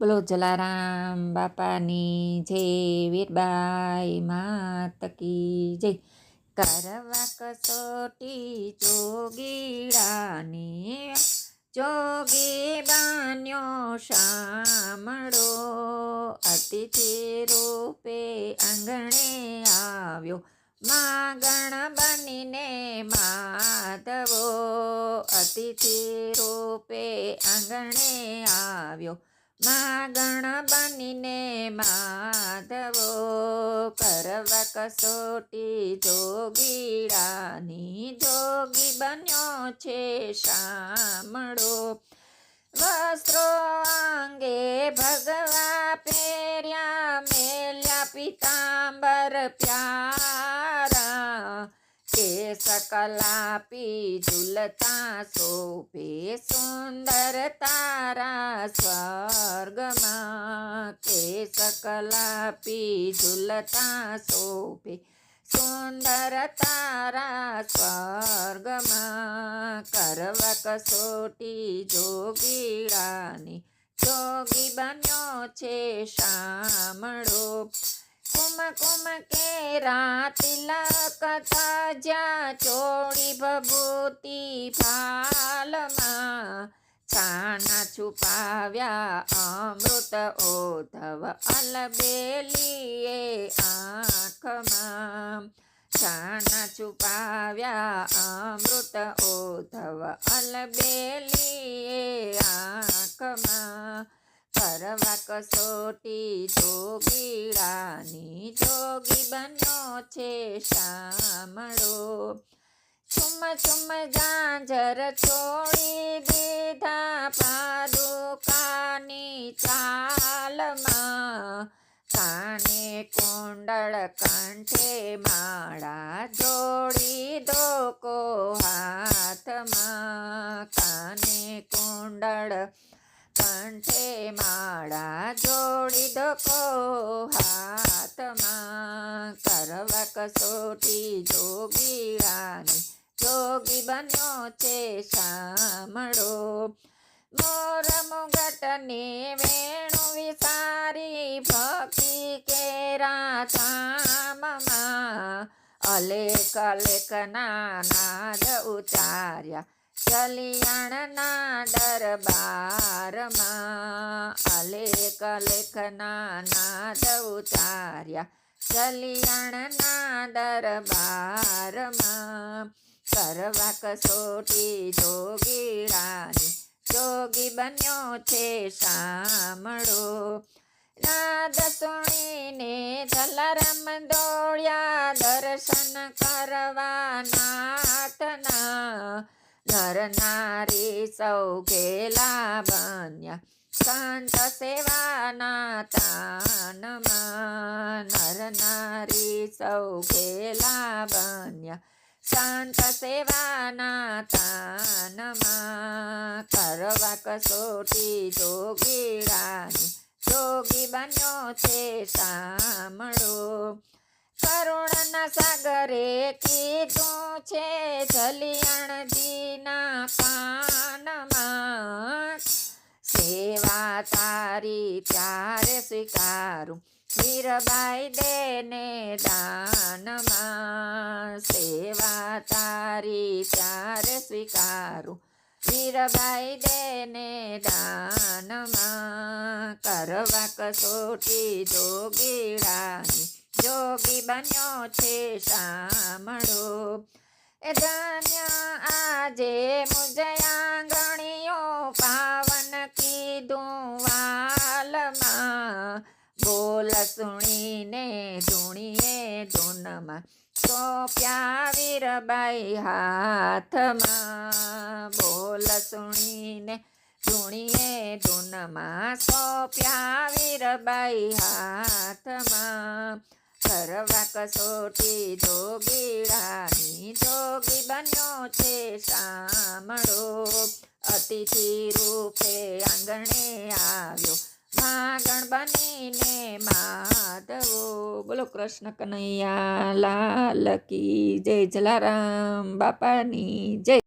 બોલો જલારામ બાપાની જય, વીરબાઈ માતકી જય. કરવા કસોટી જોગીડાની જોગી બાન્યો શામળો. અતિથિ રૂપે આંગણે આવ્યો, માગણ બનીને માધવો. અતિથિ રૂપે આંગણે આવ્યો માગણ બનીને માધવો કરવ કસોટી જોગીડાની જોગી બન્યો છે શામળો. વસ્ત્રો અંગે ભગવા પહેર્યા, મેલ્યા પિતાંબર પ્યારા કે સકલાપી ઝુલતા શોભે સુંદર તારા સ્વર્ગમાં કે સકલાપી ઝુલતા શોભે સુંદર તારા સ્વર્ગમાં કરવા કસોટી જોગીડાની જોગી બન્યો છે શામળો કુમ કુમ કેરા તિલક તાજા ચોળી ભભૂતિ ફાલમાં કાના છુપાવ્યા અમૃત ઓધવ અલબેલીએ આંખમાં કાના છુપાવ્યા અમૃત ઓધવ અલબેલીએ આંખમાં કરવા કસોટી જોગીડાની જોગી બન્યો છે શામળો. છુમ છુમ જાંજર છોડી દીધા પાદુકાની ચાલમાં. કાને કુંડળ કંઠે માળા જોડી ધોકો હાથમાં. કાને કુંડળ કંઠે માળા જોડી ધોકો હાથમાં. કરવા કસોટી જોગીડાની જોગી બન્યો છે સામળો. મોર મુગટને વેણુ વિસારી, ભક્તિ કેરા ધામમાં. અલેક અલેખના નાદ ઉચાર્યા કલ્યાણના દરબારમાં અલેખ લેખના નાદ ઉતાર્યા. કલિયાણના દરબારમાં કરવા કસોટી જોગીડાની જોગી બન્યો છે સામળો નાદ સુણીને જલારામ દોડ્યા દર્શન કરવા નાથના નર નારી સૌ ઘેલા બન્યા. સંત સેવાના તાનમાં નર નારી સૌ ઘેલા બન્યા. શાંત સેવાના તાનમાં કરવા કસોટી જોગીરાની જોગી બન્યો છે શામળો કરુણના સાગરે કીધું છે જલિયણજીના કાનમાં સેવા તારી ત્યારે સ્વીકારું વીરબાઈ દેને દાનમાં. સેવા તારી ત્યારે સ્વીકારું વીરબાઈ દેને દાનમાં. કરવા કસોટી જોગીડાની જોગી બન્યો છે સામળો. એ ધન્ય આજે મુજયાંગણીઓ પાવન કીધું વાલમાં. બોલ સુણીને ધૂણીએ ધૂનમાં. સોંપ્યા વીરબાઈ હાથમાં. બોલ સુણીને ધૂણીએ ધૂનમાં. સોંપ્યા વીરબાઈ હાથમાં. કરવા કસોટી જોગીડાની જોગી બન્યો છે સામળો. અતિથિ રૂપે આંગણે આવ્યો, માગણ બનીને માધવો. બોલો કૃષ્ણ કનૈયા, લાલ કી જય જલારામ બાપાની જય.